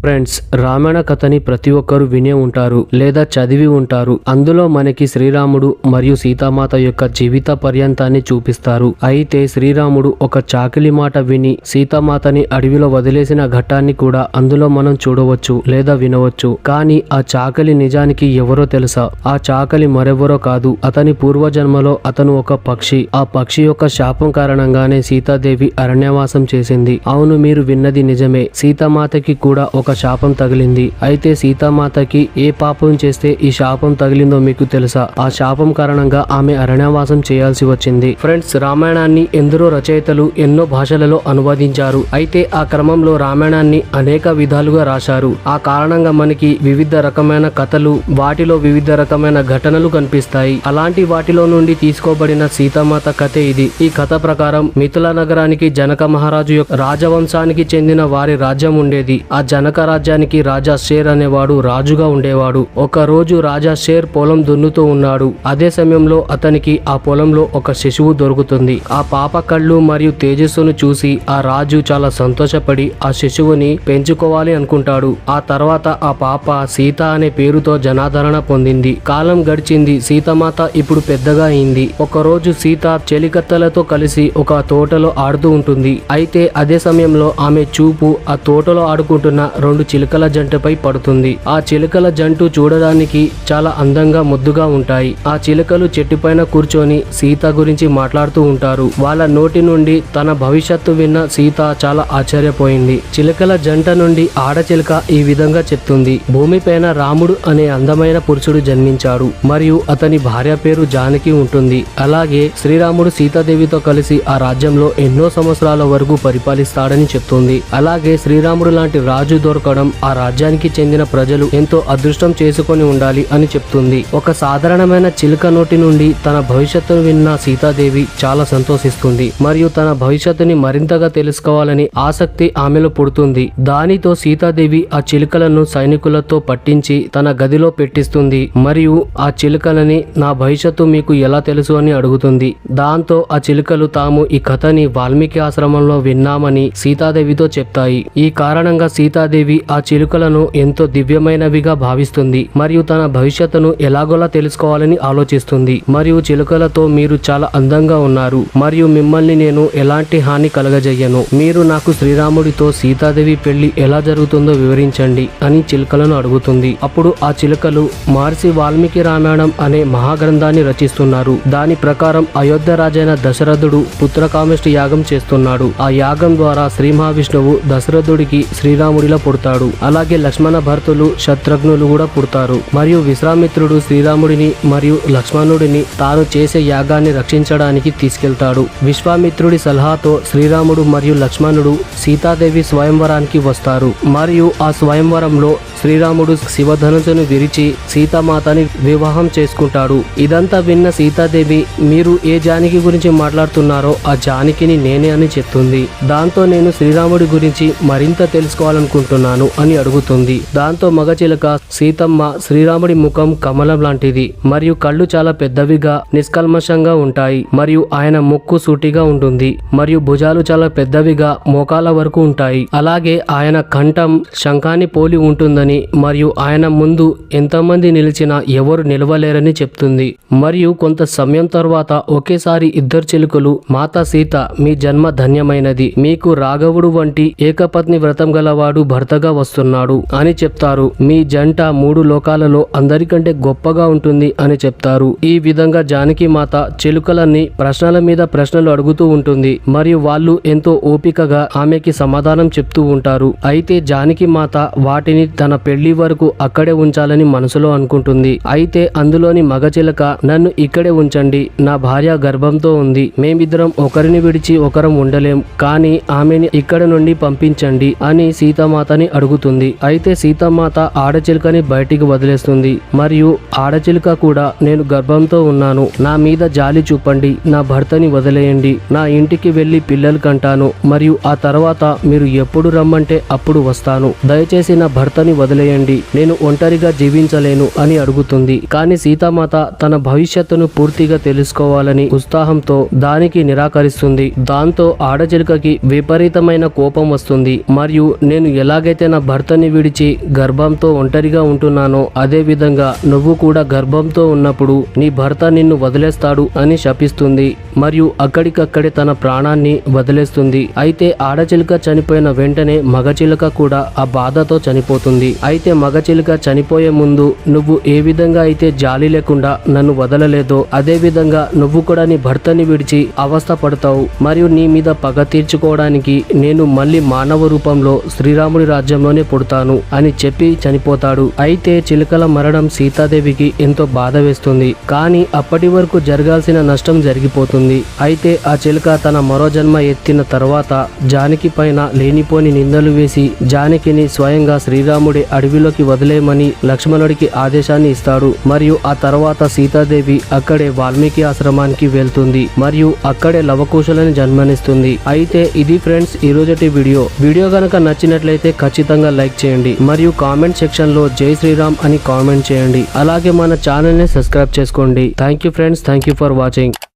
Friends Ramayana కథని ప్రతి ఒక్కరు వినే ఉంటారు లేదా చదివి ఉంటారు. అందులో మనకి శ్రీరాముడు మరియు సీతామాత యొక్క జీవిత పర్యంతాన్ని చూపిస్తారు. అయితే శ్రీరాముడు ఒక చాకిలి మాట విని సీతామాతని అడవిలో వదిలేసిన ఘట్టాన్ని కూడా అందులో మనం చూడవచ్చు లేదా వినవచ్చు. కానీ ఆ చాకలి నిజానికి ఎవరో తెలుసా? ఆ చాకలి మరెవరో కాదు. అతని పూర్వజన్మలో అతను ఒక పక్షి. ఆ పక్షి యొక్క శాపం కారణంగానే సీతాదేవి అరణ్యవాసం చేసింది. అవును మీరు విన్నది నిజమే. సీతామాతకి కూడా ఒక శాపం తగిలింది. అయితే సీతామాతకి ఏ పాపం చేస్తే ఈ శాపం తగిలిందో మీకు తెలుసా? ఆ శాపం కారణంగా ఆమె అరణ్యవాసం చేయాల్సి వచ్చింది. ఫ్రెండ్స్ రామాయణాన్ని ఎందరో రచయితలు ఎన్నో భాషలలో అనువదించారు. అయితే ఆ క్రమంలో రామాయణాన్ని అనేక విధాలుగా రాశారు. ఆ కారణంగా మనకి వివిధ రకమైన కథలు వాటిలో వివిధ రకమైన ఘటనలు కనిపిస్తాయి. అలాంటి వాటిలో నుండి తీసుకోబడిన సీతామాత కథ ఇది. ఈ కథ ప్రకారం మిథుల నగరానికి జనక మహారాజు యొక్క రాజవంశానికి చెందిన వారి రాజ్యం ఉండేది. ఆ జనక రాజ్యానికి రాజా షేర్ అనేవాడు రాజుగా ఉండేవాడు. ఒక రోజు రాజా షేర్ పొలం దున్నుతూ ఉన్నాడు. అదే సమయంలో అతనికి ఆ పొలంలో ఒక శిశువు దొరుకుతుంది. ఆ పాప కళ్ళు మరియు తేజస్సును చూసి ఆ రాజు చాలా సంతోషపడి ఆ శిశువుని పెంచుకోవాలి అనుకుంటాడు. ఆ తర్వాత ఆ పాప సీత అనే పేరుతో జనాదరణ పొందింది. కాలం గడిచింది. సీతమాత ఇప్పుడు పెద్దగా అయింది. ఒకరోజు సీత చెలికత్తలతో కలిసి ఒక తోటలో ఆడుతూ ఉంటుంది. అయితే అదే సమయంలో ఆమె చూపు ఆ తోటలో ఆడుకుంటున్న రెండు చిలుకల జంటపై పడుతుంది. ఆ చిలుకల జంటు చూడడానికి చాలా అందంగా ముద్దుగా ఉంటాయి. ఆ చిలుకలు చెట్టుపైన కూర్చొని సీత గురించి మాట్లాడుతూ ఉంటారు. వాళ్ళ నోటి నుండి తన భవిష్యత్తు విన్న సీత చాలా ఆశ్చర్యపోయింది. చిలుకల జంట నుండి ఆడచిలుక ఈ విధంగా చెప్తుంది. భూమిపైన రాముడు అనే అందమైన పురుషుడు జన్మించాడు. మరియు అతని భార్య పేరు జానకి ఉంటుంది. అలాగే శ్రీరాముడు సీతాదేవితో కలిసి ఆ రాజ్యంలో ఎన్నో సంవత్సరాల వరకు పరిపాలిస్తాడని చెప్తుంది. అలాగే శ్రీరాముడు లాంటి రాజు దొరకడం ఆ రాజ్యానికి చెందిన ప్రజలు ఎంతో అదృష్టం చేసుకొని ఉండాలి అని చెప్తుంది. ఒక సాధారణమైన చిలుక నోటి నుండి తన భవిష్యత్తును విన్న సీతాదేవి చాలా సంతోషిస్తుంది. మరియు తన భవిష్యత్తుని మరింతగా తెలుసుకోవాలని ఆసక్తి ఆమెలో పుడుతుంది. దానితో సీతాదేవి ఆ చిలుకలను సైనికులతో పట్టించి తన గదిలో పెట్టిస్తుంది. మరియు ఆ చిలుకలని నా భవిష్యత్తు మీకు ఎలా తెలుసు అని అడుగుతుంది. దాంతో ఆ చిలుకలు తాము ఈ కథని వాల్మీకి ఆశ్రమంలో విన్నామని సీతాదేవితో చెప్తాయి. ఈ కారణంగా సీతాదేవి ఆ చిలుకలను ఎంతో దివ్యమైనవిగా భావిస్తుంది మరియు తన భవిష్యత్తును ఎలాగోలా తెలుసుకోవాలని ఆలోచిస్తుంది. మరియు చిలుకలతో మీరు చాలా అందంగా ఉన్నారు. మరియు మిమ్మల్ని నేను ఎలాంటి హాని కలగజేయను. మీరు నాకు శ్రీరాముడితో సీతాదేవి పెళ్ళి ఎలా జరుగుతుందో వివరించండి అని చిలుకలను అడుగుతుంది. అప్పుడు ఆ చిలుకలు మహర్షి వాల్మీకి రామాయణం అనే మహాగ్రంథాన్ని రచిస్తున్నారు. దాని ప్రకారం అయోధ్య రాజైన దశరథుడు పుత్రకామిష్టి యాగం చేస్తున్నాడు. ఆ యాగం ద్వారా శ్రీ మహావిష్ణువు దశరథుడికి శ్రీరాముడిలా పుడతాడు. అలాగే లక్ష్మణ భర్తులు శత్రుఘ్నులు కూడా పుడతారు. మరియు విశ్వామిత్రుడు శ్రీరాముడిని మరియు లక్ష్మణుడిని తాను చేసే యాగాన్ని రక్షించడానికి తీసుకెళ్తాడు. విశ్వామిత్రుడి సలహాతో శ్రీరాముడు మరియు లక్ష్మణుడు సీతాదేవి స్వయంవరానికి వస్తారు. మరియు ఆ స్వయంవరంలో శ్రీరాముడు శివధనుసును విరిచి సీతామాతని వివాహం చేసుకుంటాడు. ఇదంతా విన్న సీతాదేవి మీరు ఏ జానికి గురించి మాట్లాడుతున్నారో ఆ జానికిని నేనే అని చెప్తుంది. దాంతో నేను శ్రీరాముడి గురించి మరింత తెలుసుకోవాలనుకుంటున్నాను అని అడుగుతుంది. దాంతో మగచిలక సీతమ్మ శ్రీరాముడి ముఖం కమలం లాంటిది. మరియు కళ్ళు చాలా పెద్దవిగా నిష్కల్మషంగా ఉంటాయి. మరియు ఆయన ముక్కు సూటిగా ఉంటుంది. మరియు భుజాలు చాలా పెద్దవిగా మోకాల వరకు ఉంటాయి. అలాగే ఆయన కంఠం శంఖాన్ని పోలి ఉంటుందని మరియు ఆయన ముందు ఎంతమంది నిలిచినా ఎవరు నిలవలేరని చెప్తుంది. మరియు కొంత సమయం తర్వాత ఒకేసారి ఇద్దరు చిలుకలు మాతా సీత మీ జన్మ ధన్యమైనది. మీకు రాఘవుడు వంటి ఏకపత్ని వ్రతం గలవాడు భర్తగా వస్తున్నాడు అని చెప్తారు. మీ జంట మూడు లోకాలలో అందరికంటే గొప్పగా ఉంటుంది అని చెప్తారు. ఈ విధంగా జానకి మాత చిలుకలన్నీ ప్రశ్నల మీద ప్రశ్నలు అడుగుతూ ఉంటుంది. మరియు వాళ్ళు ఎంతో ఓపికగా ఆమెకి సమాధానం చెప్తూ ఉంటారు. అయితే జానకి మాత వాటిని తన పెళ్ళి వరకు అక్కడే ఉంచాలని మనసులో అనుకుంటుంది. అయితే అందులోని మగచిలక నన్ను ఇక్కడే ఉంచండి నా భార్య గర్భంతో ఉంది మేమిద్దరం ఒకరిని విడిచి ఒకరం ఉండలేం కానీ ఆమెని ఇక్కడ నుండి పంపించండి అని సీతామాతని అడుగుతుంది. అయితే సీతామాత ఆడచిలుకని బయటికి వదిలేస్తుంది. మరియు ఆడచిలుక కూడా నేను గర్భంతో ఉన్నాను నా మీద జాలి చూపండి నా భర్తని వదిలేయండి నా ఇంటికి వెళ్ళి పిల్లలు కంటాను మరియు ఆ తర్వాత మీరు ఎప్పుడు రమ్మంటే అప్పుడు వస్తాను దయచేసి నా భర్తని వదిలే వదిలేయండి. నేను ఒంటరిగా జీవించలేను అని అడుగుతుంది. కానీ సీతామాత తన భవిష్యత్తును పూర్తిగా తెలుసుకోవాలని ఉత్సాహంతో దానికి నిరాకరిస్తుంది. దాంతో ఆడచిలుకకి విపరీతమైన కోపం వస్తుంది. మరియు నేను ఎలాగైతే నా భర్తని విడిచి గర్భంతో ఒంటరిగా ఉంటున్నానో అదే విధంగా నువ్వు కూడా గర్భంతో ఉన్నప్పుడు నీ భర్త నిన్ను వదిలేస్తాడు అని శపిస్తుంది. మరియు అక్కడికక్కడే తన ప్రాణాన్ని వదిలేస్తుంది. అయితే ఆడచిలుక చనిపోయిన వెంటనే మగచిలుక కూడా ఆ బాధతో చనిపోతుంది. అయితే మగచిలుక చనిపోయే ముందు నువ్వు ఏ విధంగా అయితే జాలి లేకుండా నన్ను వదలలేదో అదే విధంగా నువ్వు కూడా నీ భర్తని విడిచి అవస్థ పడతావు మరియు నీ మీద పగ తీర్చుకోవడానికి నేను మళ్ళీ మానవ రూపంలో శ్రీరాముడి రాజ్యంలోనే పుడతాను అని చెప్పి చనిపోతాడు. అయితే చిలుకల మరణం సీతాదేవికి ఎంతో బాధ వేస్తుంది. కానీ అప్పటి వరకు జరగాల్సిన నష్టం జరిగిపోతుంది. అయితే ఆ చిలుక తన మరో జన్మ ఎత్తిన తర్వాత జానకి పైన లేనిపోని నిందలు వేసి జానకిని స్వయంగా శ్రీరాముడి అడవిలోకి వదిలేయమని లక్ష్మణుడికి ఆదేశాన్ని ఇస్తాడు మరియు ఆ తర్వాత సీతాదేవి అక్కడే వాల్మీకి ఆశ్రమానికి వెళ్తుంది మరియు అక్కడే లవకుశలని జన్మనిస్తుంది. అయితే ఇది ఫ్రెండ్స్ ఈ రోజటి వీడియో. వీడియో గనక నచ్చినట్లయితే ఖచ్చితంగా లైక్ చేయండి మరియు కామెంట్ సెక్షన్లో జై శ్రీరామ్ అని కామెంట్ చేయండి. అలాగే మన ఛానల్ని సబ్స్క్రైబ్ చేసుకోండి. Thank you friends thank you for watching.